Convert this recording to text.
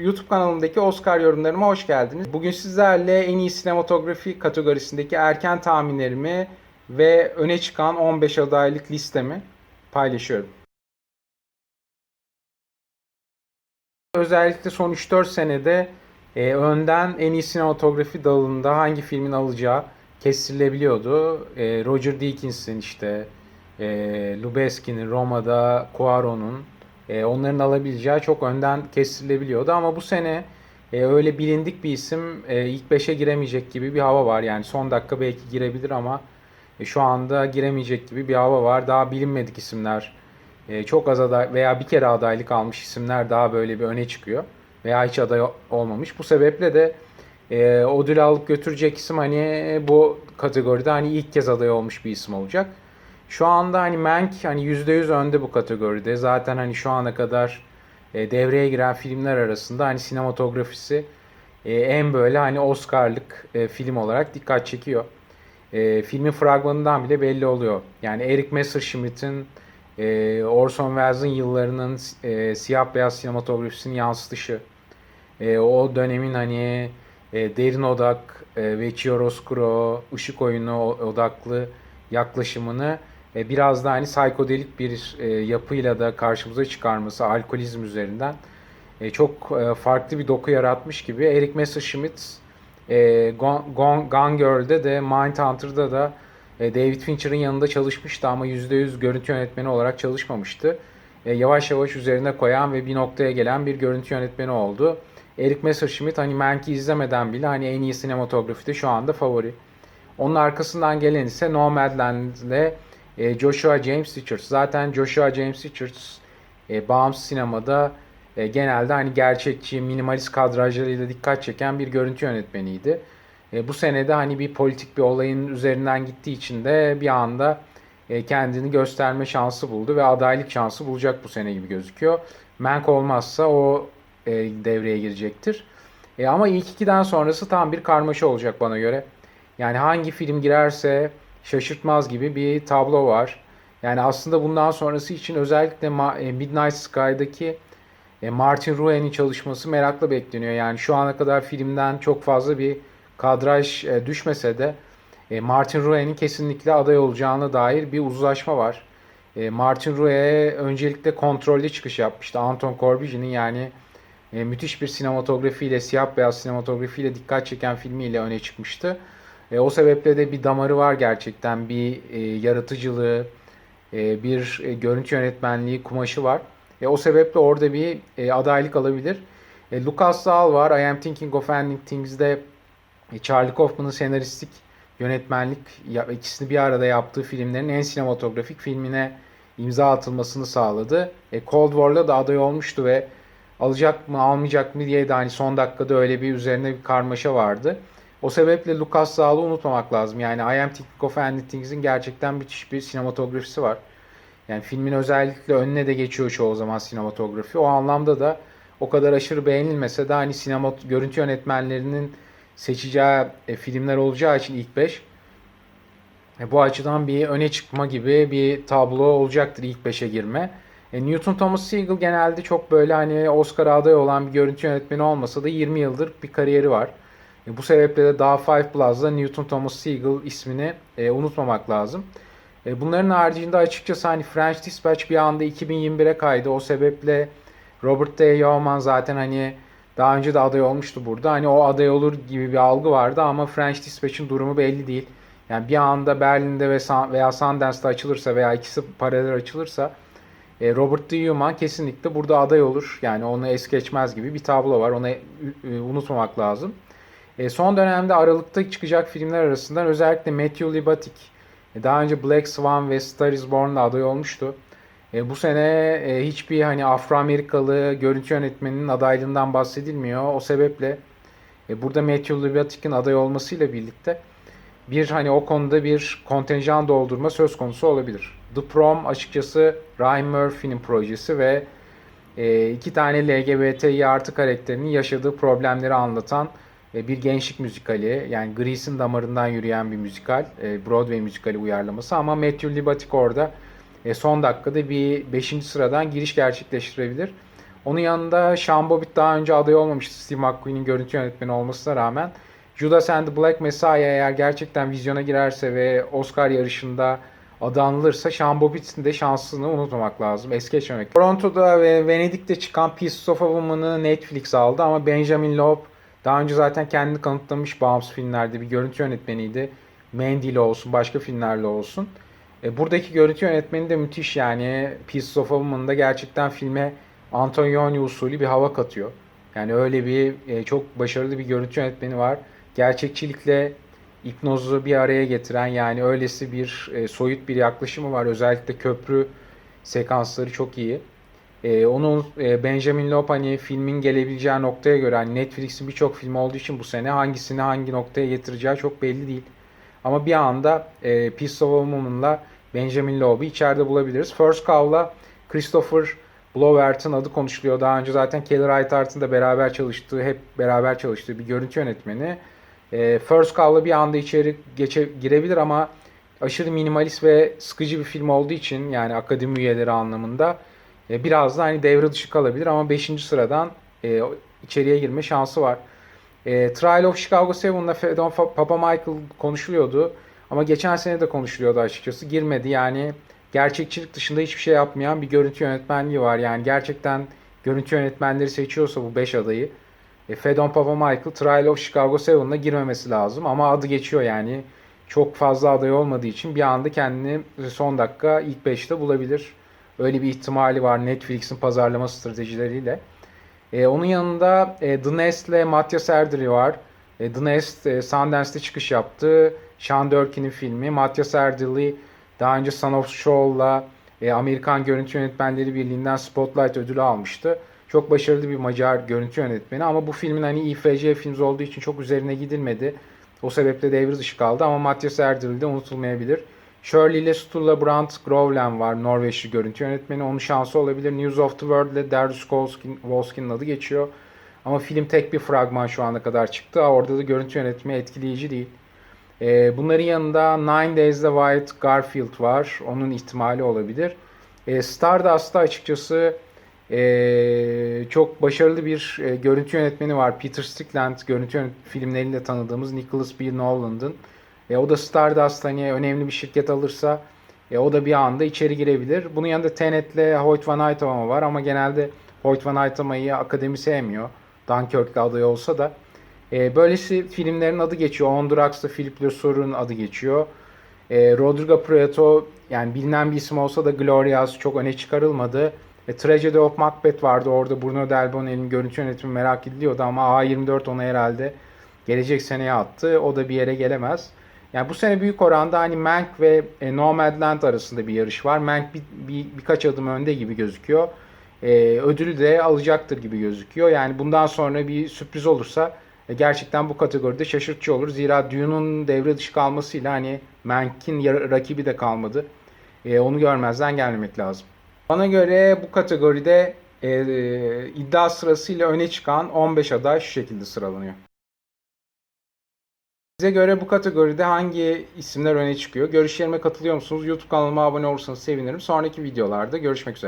YouTube kanalımdaki Oscar yorumlarıma hoş geldiniz. Bugün sizlerle en iyi sinematografi kategorisindeki erken tahminlerimi ve öne çıkan 15 adaylık listemi paylaşıyorum. Özellikle son 3-4 senede e, önden en iyi sinematografi dalında hangi filmin alacağı kestirilebiliyordu. E, Roger Deakins'in işte e, Lubezki'nin, Roma'da Cuaron'un e, onların alabileceği çok önden kestirilebiliyordu. Ama bu sene e, öyle bilindik bir isim e, ilk 5'e giremeyecek gibi bir hava var. Yani son dakika belki girebilir ama e, şu anda giremeyecek gibi bir hava var. Daha bilinmedik isimler e, çok az aday veya bir kere adaylık almış isimler daha böyle bir öne çıkıyor. Veya hiç aday olmamış. Bu sebeple de e, ödül alıp götürecek isim hani bu kategoride hani ilk kez aday olmuş bir isim olacak. Şu anda hani Mank hani %100 önde bu kategoride. Zaten hani şu ana kadar e, devreye giren filmler arasında hani sinematografisi e, en böyle hani Oscar'lık e, film olarak dikkat çekiyor. E, filmin fragmanından bile belli oluyor. Yani Eric Messerschmitt'in e, Orson Welles'in yıllarının e, siyah beyaz sinematografisini yansıtışı. E, o dönemin hani e, derin odak e, ve chiaroscuro, ışık oyunu odaklı yaklaşımını biraz da hani psikodelik bir e, yapıyla da karşımıza çıkarması alkolizm üzerinden e, çok e, farklı bir doku yaratmış gibi. Eric Messerschmitt e, Gone, Gone, Gone Girl'de de Mindhunter'da da David Fincher'ın yanında çalışmıştı ama %100 görüntü yönetmeni olarak çalışmamıştı. Yavaş yavaş üzerine koyan ve bir noktaya gelen bir görüntü yönetmeni oldu. Eric Messerschmitt hani Mank'i izlemeden bile hani en iyi sinematografide şu anda favori. Onun arkasından gelen ise Nomadland'le e, Joshua James Richards. Zaten Joshua James Richards e, bağımsız sinemada e, genelde hani gerçekçi, minimalist kadrajlarıyla dikkat çeken bir görüntü yönetmeniydi. E, bu senede hani bir politik bir olayın üzerinden gittiği için de bir anda e, kendini gösterme şansı buldu ve adaylık şansı bulacak bu sene gibi gözüküyor. Mank olmazsa o e, devreye girecektir. E, ama ilk ikiden sonrası tam bir karmaşa olacak bana göre. Yani hangi film girerse şaşırtmaz gibi bir tablo var. Yani aslında bundan sonrası için özellikle e, Midnight Sky'daki e, Martin Rue'nin çalışması merakla bekleniyor. Yani şu ana kadar filmden çok fazla bir kadraj e, düşmese de Martin Rue'nin kesinlikle aday olacağına dair bir uzlaşma var. Martin Rue öncelikle kontrollü çıkış yapmıştı. Anton Corbijin'in yani müthiş bir sinematografiyle, siyah beyaz sinematografiyle dikkat çeken filmiyle öne çıkmıştı. E, o sebeple de bir damarı var gerçekten. Bir e, yaratıcılığı, e, bir e, görüntü yönetmenliği kumaşı var. E, o sebeple orada bir e, adaylık alabilir. E, Lucas Dahl var. I Am Thinking of Ending Things'de e, Charlie Kaufman'ın senaristlik, yönetmenlik ya, ikisini bir arada yaptığı filmlerin en sinematografik filmine imza atılmasını sağladı. E, Cold War'la da aday olmuştu ve alacak mı almayacak mı diye de hani son dakikada öyle bir üzerine bir karmaşa vardı. O sebeple Lucas Zahl'ı unutmamak lazım. Yani I Am Thinking of Ending Things'in gerçekten müthiş bir sinematografisi var. Yani filmin özellikle önüne de geçiyor çoğu zaman sinematografi. O anlamda da o kadar aşırı beğenilmese de hani sinema görüntü yönetmenlerinin seçeceği e, filmler olacağı için ilk 5 e, bu açıdan bir öne çıkma gibi bir tablo olacaktır ilk 5'e girme. E, Newton Thomas Sigel genelde çok böyle hani Oscar adayı olan bir görüntü yönetmeni olmasa da 20 yıldır bir kariyeri var. E, bu sebeple de daha Five Plus'da Newton Thomas Sigel ismini e, unutmamak lazım. E, bunların haricinde açıkçası hani French Dispatch bir anda 2021'e kaydı. O sebeple Robert D. Yeoman zaten hani daha önce de aday olmuştu burada. Hani o aday olur gibi bir algı vardı ama French Dispatch'in durumu belli değil. Yani bir anda Berlin'de ve veya Sundance'da açılırsa veya ikisi paralel açılırsa e, Robert D. Yeoman kesinlikle burada aday olur. Yani onu es geçmez gibi bir tablo var. Onu unutmamak lazım. E, son dönemde Aralık'ta çıkacak filmler arasından özellikle Matthew Libatic, e, daha önce Black Swan ve Star is Born'la aday olmuştu. E, bu sene e, hiçbir hani Afro-Amerikalı görüntü yönetmeninin adaylığından bahsedilmiyor. O sebeple e, burada Matthew Libatic'in aday olmasıyla birlikte bir hani o konuda bir kontenjan doldurma söz konusu olabilir. The Prom açıkçası Ryan Murphy'nin projesi ve e, iki tane LGBTİ artı karakterinin yaşadığı problemleri anlatan bir gençlik müzikali. Yani Grease'in damarından yürüyen bir müzikal. E, Broadway müzikali uyarlaması ama Matthew Libatic orada e, son dakikada bir 5. sıradan giriş gerçekleştirebilir. Onun yanında Sean Bobbitt daha önce aday olmamıştı Steve McQueen'in görüntü yönetmeni olmasına rağmen. Judas and the Black Messiah eğer gerçekten vizyona girerse ve Oscar yarışında adı anılırsa Sean Bobbitt'in de şansını unutmamak lazım. Es geçmemek. Toronto'da ve Venedik'te çıkan Pieces of a Woman'ı Netflix aldı ama Benjamin Loeb daha önce zaten kendini kanıtlamış bağımsız filmlerde bir görüntü yönetmeniydi. Mandy ile olsun, başka filmlerle olsun. E, buradaki görüntü yönetmeni de müthiş yani. Pieces of Woman'da gerçekten filme Antonioni usulü bir hava katıyor. Yani öyle bir e, çok başarılı bir görüntü yönetmeni var. Gerçekçilikle hipnozu bir araya getiren yani öylesi bir e, soyut bir yaklaşımı var. Özellikle köprü sekansları çok iyi. E, onun e, Benjamin Loeb hani filmin gelebileceği noktaya göre hani Netflix'in birçok film olduğu için bu sene hangisini hangi noktaya getireceği çok belli değil. Ama bir anda e, Piece of Woman'la Benjamin Loeb'u içeride bulabiliriz. First Cow'la Christopher Blowert'ın adı konuşuluyor. Daha önce zaten Kelly Reichardt'ın da beraber çalıştığı, hep beraber çalıştığı bir görüntü yönetmeni. E, First Cow'la bir anda içeri geçe, girebilir ama aşırı minimalist ve sıkıcı bir film olduğu için yani akademi üyeleri anlamında e, biraz da hani devre dışı kalabilir ama 5. sıradan e, içeriye girme şansı var. E, Trial of Chicago 7'la Fedon Papa Michael konuşuluyordu. Ama geçen sene de konuşuluyordu açıkçası. Girmedi yani gerçekçilik dışında hiçbir şey yapmayan bir görüntü yönetmenliği var. Yani gerçekten görüntü yönetmenleri seçiyorsa bu 5 adayı e, Fedon Papa Michael Trial of Chicago 7'la girmemesi lazım. Ama adı geçiyor yani. Çok fazla aday olmadığı için bir anda kendini son dakika ilk 5'te bulabilir. Öyle bir ihtimali var Netflix'in pazarlama stratejileriyle. E, onun yanında e, The Nest ile Matthias Erdely var. E, The Nest e, Sundance'de çıkış yaptı. Sean Durkin'in filmi. Matthias Erdely daha önce Son of Saul'la e, Amerikan Görüntü Yönetmenleri Birliği'nden Spotlight ödülü almıştı. Çok başarılı bir Macar görüntü yönetmeni ama bu filmin hani İFC filmi olduğu için çok üzerine gidilmedi. O sebeple devre dışı kaldı ama Matthias Erdely de unutulmayabilir. Shirley ile Sturla Grovland var. Norveçli görüntü yönetmeni. Onun şansı olabilir. News of the World ile Darius Wolski'nin adı geçiyor. Ama film tek bir fragman şu ana kadar çıktı. Orada da görüntü yönetimi etkileyici değil. Ee, bunların yanında Nine Days'de Wyatt Garfield var. Onun ihtimali olabilir. Ee, Stardust'ta açıkçası ee, çok başarılı bir e, görüntü yönetmeni var. Peter Strickland görüntü yönet- filmlerinde tanıdığımız Nicholas B. Nolan'ın. E, o da Stardust hani önemli bir şirket alırsa e, o da bir anda içeri girebilir. Bunun yanında Tenet'le Hoyt Van Aytama var ama genelde Hoyt Van Aytama'yı akademi sevmiyor. Dunkirk'le aday olsa da. E, böylesi filmlerin adı geçiyor. On Drugs'ta Philip Lesor'un adı geçiyor. E, Rodrigo Prieto yani bilinen bir isim olsa da Glorious çok öne çıkarılmadı. E, Tragedy of Macbeth vardı. Orada Bruno Del Bonel'in görüntü yönetimi merak ediliyordu ama A24 onu herhalde gelecek seneye attı. O da bir yere gelemez. Yani bu sene büyük oranda hani Mank ve e, Nomadland arasında bir yarış var. Mank bir, bir, birkaç adım önde gibi gözüküyor. E, ödülü de alacaktır gibi gözüküyor. Yani bundan sonra bir sürpriz olursa e, gerçekten bu kategoride şaşırtıcı olur. Zira Dune'un devre dışı kalmasıyla hani Mank'in rakibi de kalmadı. E, onu görmezden gelmemek lazım. Bana göre bu kategoride e, e, iddia sırasıyla öne çıkan 15 aday şu şekilde sıralanıyor. Size göre bu kategoride hangi isimler öne çıkıyor? Görüşlerime katılıyor musunuz? YouTube kanalıma abone olursanız sevinirim. Sonraki videolarda görüşmek üzere.